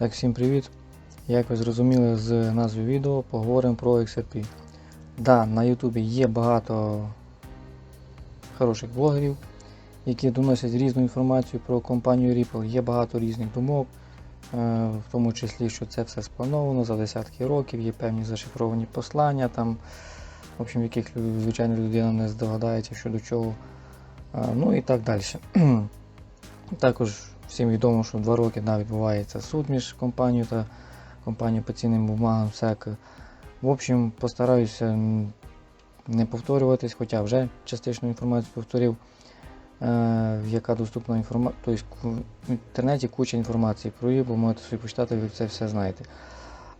Так, всім привіт! Як ви зрозуміли з назви відео, поговоримо про XRP. Да, на Ютубі є багато хороших блогерів, які доносять різну інформацію про компанію Ripple. Є багато різних думок, е, в тому числі, що це все сплановано за десятки років, є певні зашифровані послання, там, в общем, яких звичайна людина не здогадається щодо чого. Е, Ну і так далі. Також всім відомо, що два роки да, відбувається суд між компанією та компанією по цінним бумагам СЕК. В общем, постараюся не повторюватись, хоча вже частично інформацію повторив, е, яка доступна інформація. Тобто в інтернеті куча інформації про її, бо можете собі почитати, ви це все знаєте.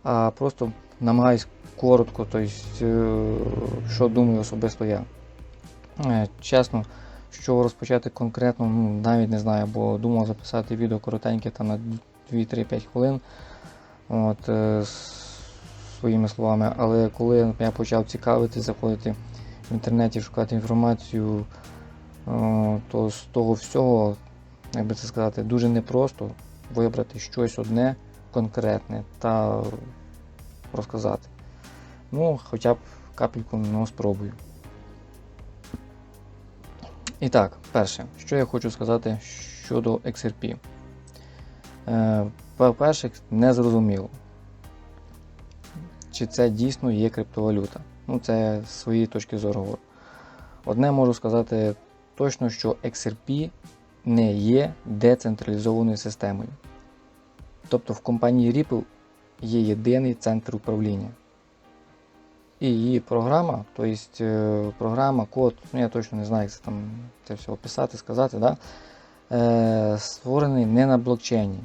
А просто намагаюсь коротко, тобто, що думаю особисто я. Е, Чесно, що розпочати конкретно, ну, навіть не знаю, бо думав записати відео коротеньке там на 2-3-5 хвилин. От, е, своїми словами. Але коли я почав цікавитись, заходити в інтернеті, шукати інформацію, то з того всього, як би це сказати, дуже непросто вибрати щось одне конкретне та розказати. Ну, хоча б капельку ну, спробую. І так, перше, що я хочу сказати щодо XRP. Е, По-перше, не зрозуміло, чи це дійсно є криптовалюта. Ну, це з своєї точки зору. Одне можу сказати точно, що XRP не є децентралізованою системою. Тобто в компанії Ripple є єдиний центр управління. І її програма, тобто програма, код, ну я точно не знаю, як це там це все описати, сказати, да? е, створений не на блокчейні,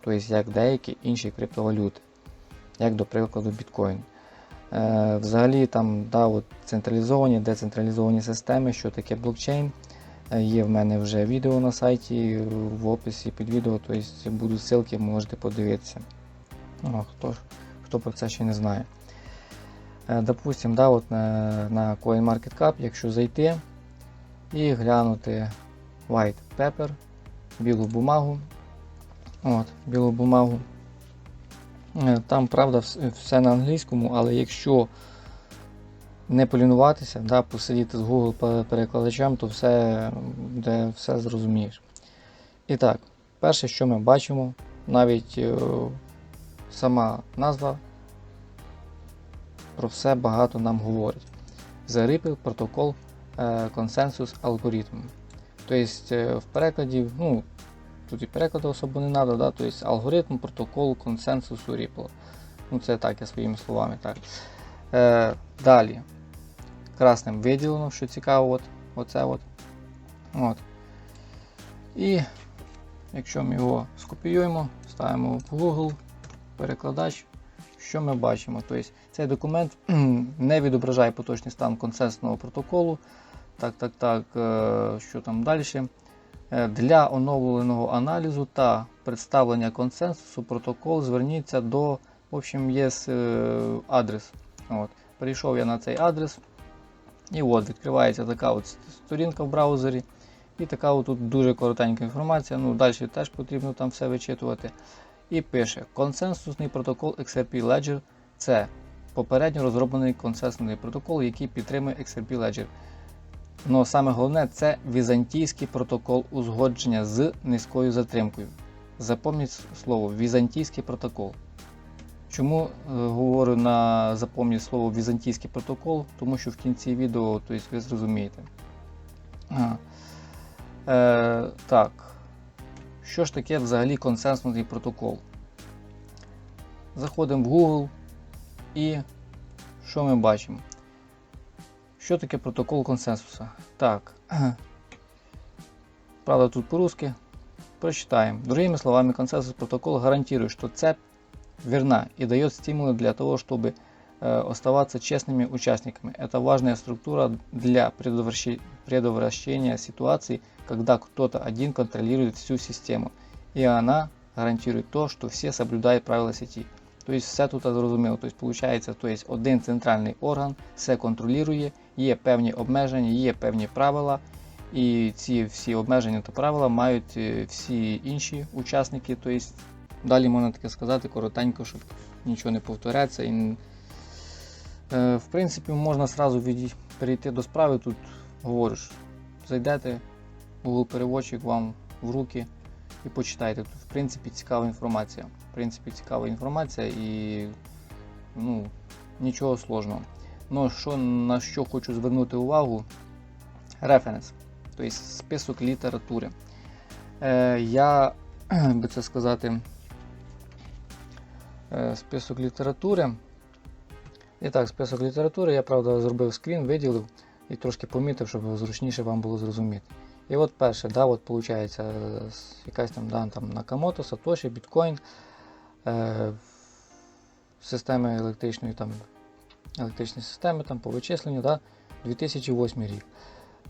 тобто як деякі інші криптовалюти, як до прикладу біткоін. Е, взагалі там да, от, централізовані, децентралізовані системи, що таке блокчейн. Е, Є в мене вже відео на сайті, в описі під відео, тобто будуть ссылки, можете подивитися. Ну, хто, хто про це ще не знає. Е, Допустим, да, от на, на CoinMarketCap, якщо зайти і глянути white paper, білу бумагу. От, білу бумагу. Е, Там, правда, все на англійському, але якщо не полінуватися, да, посидіти з Google перекладачем, то все, де все зрозумієш. І так, перше, що ми бачимо, навіть е, сама назва про все багато нам говорить. Ripple Protocol е, Consensus Algorithm. Тобто е, в перекладі, ну, тут і перекладу особо не треба, да? тобто алгоритм протоколу консенсусу Ripple. Ну, це так, я своїми словами. так. Е, далі. Красним виділено, що цікаво, от, оце от. От. І якщо ми його скопіюємо, ставимо в Google, перекладач, що ми бачимо? Тобто цей документ не відображає поточний стан консенсусного протоколу. Так, так, так, е, що там далі? Е, Для оновленого аналізу та представлення консенсусу протокол зверніться до, в общем, є е, адрес. От. Перейшов я на цей адрес. І от відкривається така от сторінка в браузері. І така от тут дуже коротенька інформація. Ну, далі теж потрібно там все вичитувати. І пише: консенсусний протокол XRP Ledger це попередньо розроблений консенсусний протокол, який підтримує XRP Ledger. Ну, саме головне це візантійський протокол узгодження з низькою затримкою. Запам'ятайте слово візантійський протокол. Чому е, говорю на запам'ять слово візантійський протокол? Тому що в кінці відео тобто, ви зрозумієте. А. Е, так. Що ж таке взагалі консенсусний протокол? Заходимо в Google і що ми бачимо? Що таке протокол консенсуса? Так. Правда, тут по-русски. Прочитаем. Другими словами, консенсус протокол гарантирует, что цепь верна и дает стимулы для того, чтобы э, оставаться честными участниками. Это важная структура для предотвращения ситуаций, когда кто-то один контролирует всю систему. И она гарантирует то, что все соблюдают правила сети. Тобто все тут зрозуміло. Тобто, виходить, тобто, один центральний орган все контролює, є певні обмеження, є певні правила, і ці всі обмеження та правила мають е, всі інші учасники, тобто далі можна таке сказати коротенько, щоб нічого не повторяться. І, в принципі, можна сразу від... перейти до справи. Тут говориш, зайдете, Google переводчик вам в руки і почитайте. Тут, в принципі, цікава інформація. В принципі, цікава інформація і ну, нічого сложного. Ну, що, на що хочу звернути увагу, референс, тобто список літератури. Е, я би це сказати, е, список літератури. І так, список літератури я, правда, зробив скрін, виділив і трошки помітив, щоб зручніше вам було зрозуміти. І от перше, да, от виходить, якась там, да, там Накамото, Сатоші, біткоін, е, системи електричної там, електричні системи там, по вичисленню, да, 2008 рік.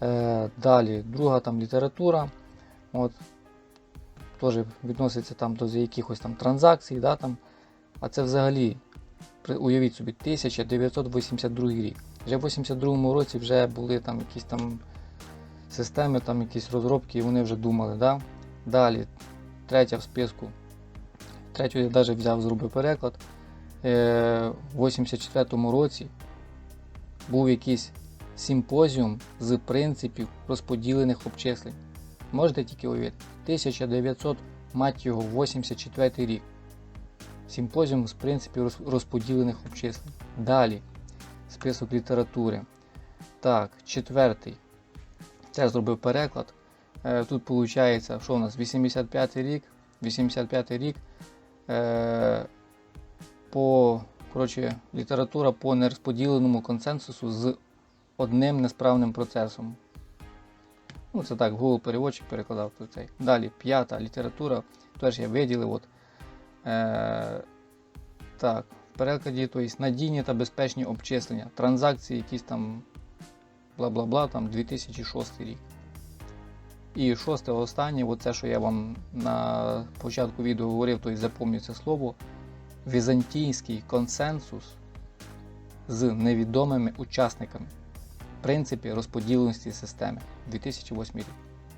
Е, далі, друга там література. От, теж відноситься там до якихось там транзакцій, да, там, а це взагалі, уявіть собі, 1982 рік. Вже в 82 році вже були там якісь там системи, там якісь розробки, і вони вже думали. Да? Далі, третя в списку. Третю я навіть взяв, зробив переклад. Е, в 84 році був якийсь симпозіум з принципів розподілених обчислень. Можете тільки уявити? 1900, мать його, 84 рік. Симпозіум з принципів розподілених обчислень. Далі. Список літератури. Так, четвертий. Теж зробив переклад. Е, Тут виходить, що у нас 85 рік. 85 рік. Е, по, коротше, література по нерозподіленому консенсусу з одним несправним процесом. Ну, це так, Google переводчик перекладав тут цей. Далі, п'ята література. Теж я виділив. От, е, так, в перекладі, тобто надійні та безпечні обчислення. Транзакції, якісь там бла-бла-бла, там 2006 рік. І шосте останнє, оце, що я вам на початку відео говорив, тобто запам'ятаю це слово. Візантійський консенсус з невідомими учасниками. В Принципі розподіленості системи 2008 рік.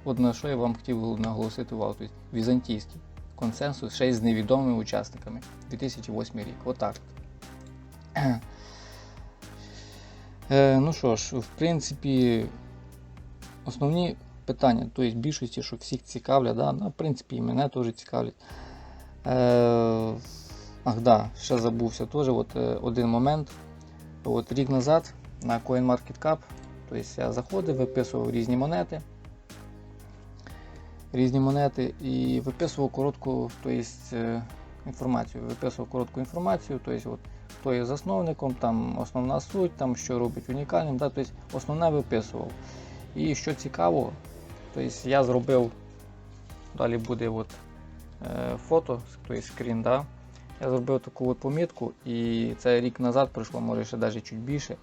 От на що я вам хотів наголосити увагу. Тобто візантійський консенсус ще й з невідомими учасниками 2008 рік. Отак. Е, ну що ж, в принципі, основні питання, тобто більшості, що всіх цікавлять, да? ну, в принципі, і мене теж цікавлять. Е, ах, да, ще забувся теж от, е, один момент. От, рік назад на CoinMarketCap, тобто я заходив, виписував різні монети. Різні монети і виписував коротку тобто, е, інформацію. Виписував коротку інформацію, тобто, от, хто є засновником, там основна суть, там, що робить унікальним. Да, тобто, основне виписував. І що цікаво, тобто, я зробив, далі буде от, е, фото, тобто, скрін. Да, я зробив таку от помітку, і це рік назад пройшло, може ще навіть чуть більше.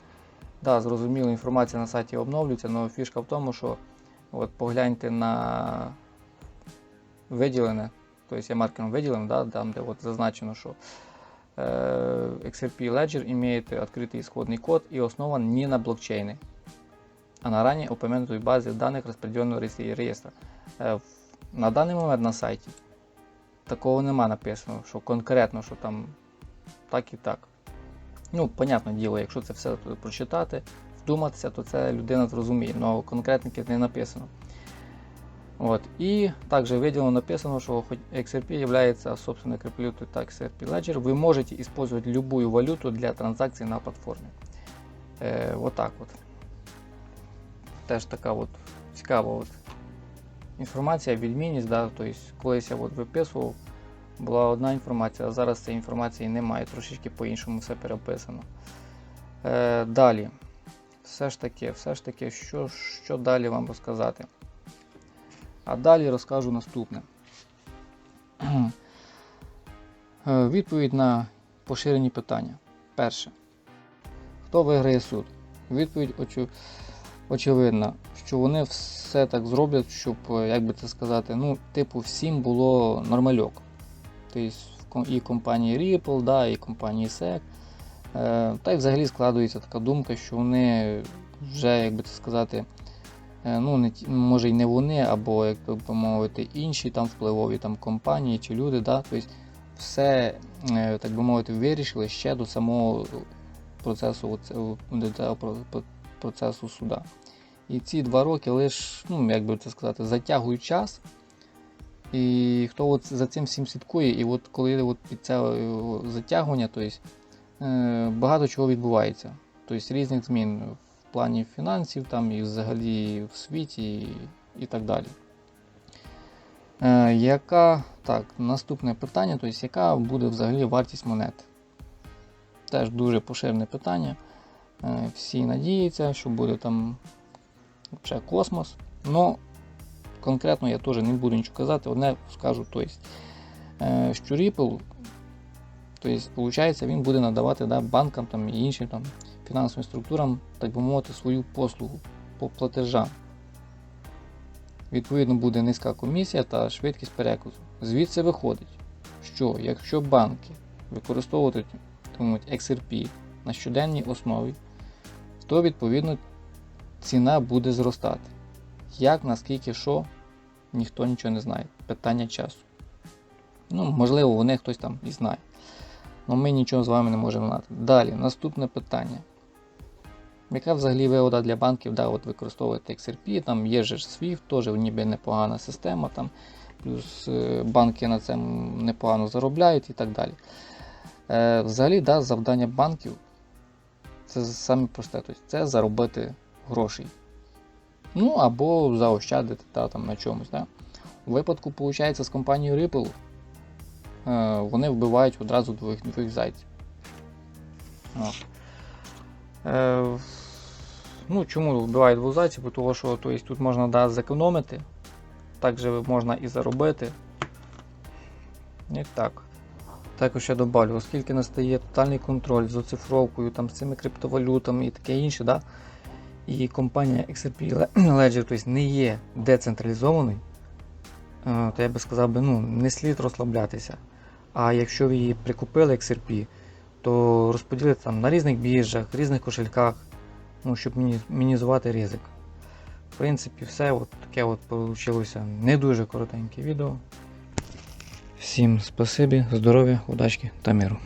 Да, зрозуміло, інформація на сайті обновлюється, але фішка в тому, що от погляньте на виділене, тобто я маркером виділений, да, там, де от зазначено, що е, XRP Ledger має відкритий исходний код і основан не на блокчейні, а на ранее упомянутой базі даних розподіленого реєстру. Е, на даний момент на сайті такого нема написано, що конкретно, що там так і так. Ну, понятне діло, якщо це все прочитати, вдуматися, то це людина зрозуміє, але конкретники не написано. От. І також виділено написано, хоч XRP є собственной криптовалютой, так XRP Ledger, ви можете использовать любую валюту для транзакцій на платформі. Е, отак от. Теж така от цікава от інформація, відмінність. Да? Тобто, колись я от виписував, була одна інформація, а зараз цієї інформації немає, трошечки по-іншому все переписано. Е, далі. Все ж таки, все ж таки, що, що далі вам розказати? А далі розкажу наступне. Е, Відповідь на поширені питання. Перше. Хто виграє суд? Відповідь очу- очевидна, що вони все так зроблять, щоб, е, як би це сказати, ну, типу, всім було нормальок. Тобто і компанії Ripple, да, і компанії SEC. Е, Та й взагалі складується така думка, що вони вже, як би це сказати, ну, не, може й не вони, або, як би мовити, інші там впливові там, компанії чи люди, да, тобто все, е, так би мовити, вирішили ще до самого процесу, до процесу суда. І ці два роки лише, ну, як би це сказати, затягують час. І хто от за цим всім слідкує, і от коли от під це е, затягування, то есть, е, багато чого відбувається. Тобто різних змін плані фінансів, там і взагалі в світі, і, так далі. Е, яка, так, наступне питання, тобто, яка буде взагалі вартість монет? Теж дуже поширене питання. Е, всі надіються, що буде там ще космос. Но конкретно я теж не буду нічого казати, одне скажу, то есть, е, що Ripple, то есть, виходить, він буде надавати да, банкам там, і іншим там, фінансовим структурам, так би мовити, свою послугу по платежам. Відповідно, буде низька комісія та швидкість переказу. Звідси виходить, що якщо банки використовуватимуть XRP на щоденній основі, то відповідно ціна буде зростати. Як, наскільки, що, ніхто нічого не знає. Питання часу. Ну, можливо, вони хтось там і знає. Але ми нічого з вами не можемо знати. Далі, наступне питання. Яка взагалі вигода для банків да, от використовувати XRP, там є же SWIFT, теж ніби непогана система, там, плюс е, банки на цьому непогано заробляють і так далі. Е, взагалі, да, завдання банків це саме просте, тобто це заробити грошей. Ну або заощадити та, там, на чомусь. Да? У випадку, виходить, з компанією Ripple е, вони вбивають одразу двох зайців. От. Е, ну, чому вбивають двох зайців? Бо Тому що то есть, тут можна да, зекономити, також можна і заробити. І так. Також я добавлю, оскільки настає тотальний контроль з оцифровкою, там, з цими криптовалютами і таке інше, да? і компанія XRP Ledger тобто, не є децентралізованою, е, то я би сказав, би, ну, не слід розслаблятися. А якщо ви її прикупили XRP, то розподілити там на різних біржах, різних кошельках, ну, щоб міні- мінімізувати ризик. В принципі, все от таке от вийшло не дуже коротеньке відео. Всім спасибі, здоров'я, удачки та миру.